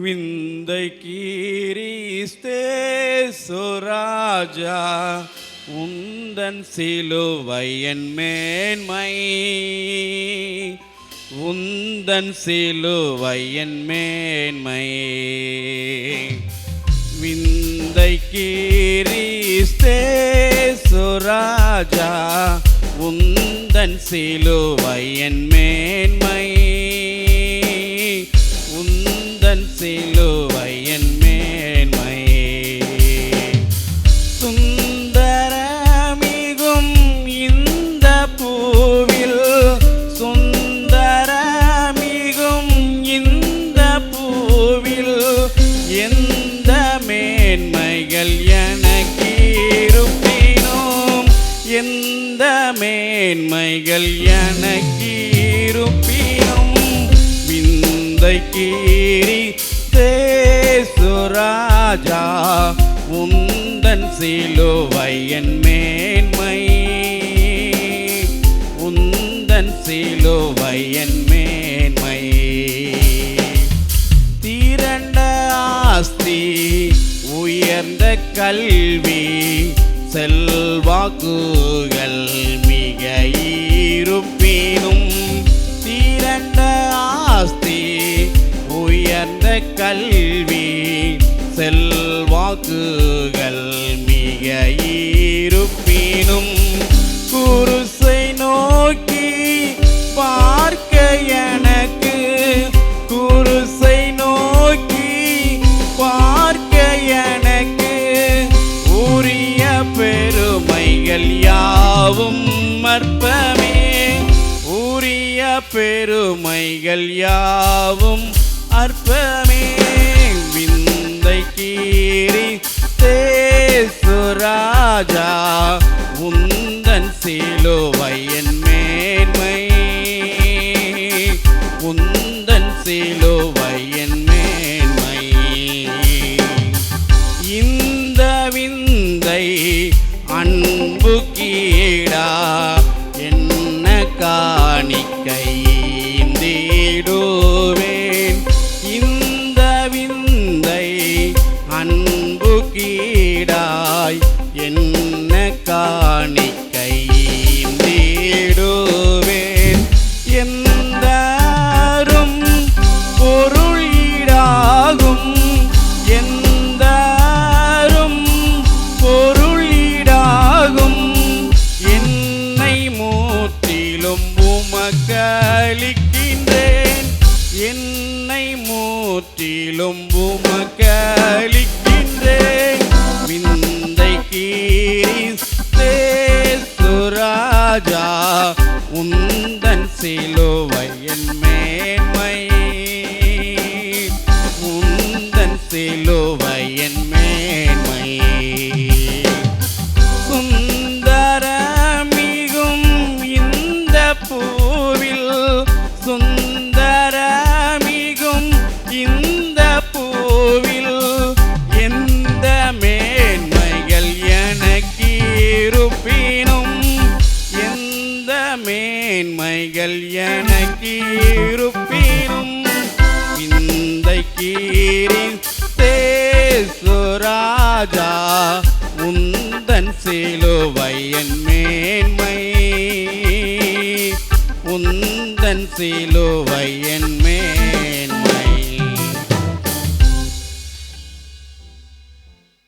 விந்தை கீரிஸ்தே சுராஜா உந்தன் சிலுவையன் மேன்மை. உந்தன் சிலுவையன் மேன்மை. விந்தை கீரிஸ்தே சுராஜா உந்தன் சிலுவையன் மேன்மை. உந்தன் சிலுவையன் மேன்மை சுந்தரமிகும் இந்த பூவில் சுந்தரமிகும் இந்த பூவில் எந்த மேன்மைகள் எனக்கிருப்பினோம் எந்த மேன்மைகள் எனக்கிருப்பினும் விந்தை கீரி ராஜா உந்தன் சிலுவையன் மேன்மை. உந்தன் சிலுவையன் மேன்மை. திரண்ட ஆஸ்தி உயர்ந்த கல்வி செல்வாக்குகள் மிக இருப்பினும். திரண்ட ஆஸ்தி உயர்ந்த கல்வி யாவும் அற்பமே. உரிய பெருமைகள் யாவும் அற்பமே. அன்பு கீழா என்ன காணிக்கை ஈந்திடுவேன் இந்த விந்தை அன்பு மூத்திலும் உமக்களிக்கின்றேன் என்னை மூத்திலும் உமக்களிக்கின்றேன் விந்தை கீரிஸ்தே சுராஜா உந்தன் சிலுவையன் மேன்மை. உந்தன் சிலுவை என் மேன்மை. சுந்தரமிகும் இந்த பூவில் எந்த மேன்மைகள் எனக்கு இருப்பினும் எந்த மேன்மைகள் எனக்கு இருப்பினும் இந்த கீரின் தேசுராஜா தன் சிலுவை என்மே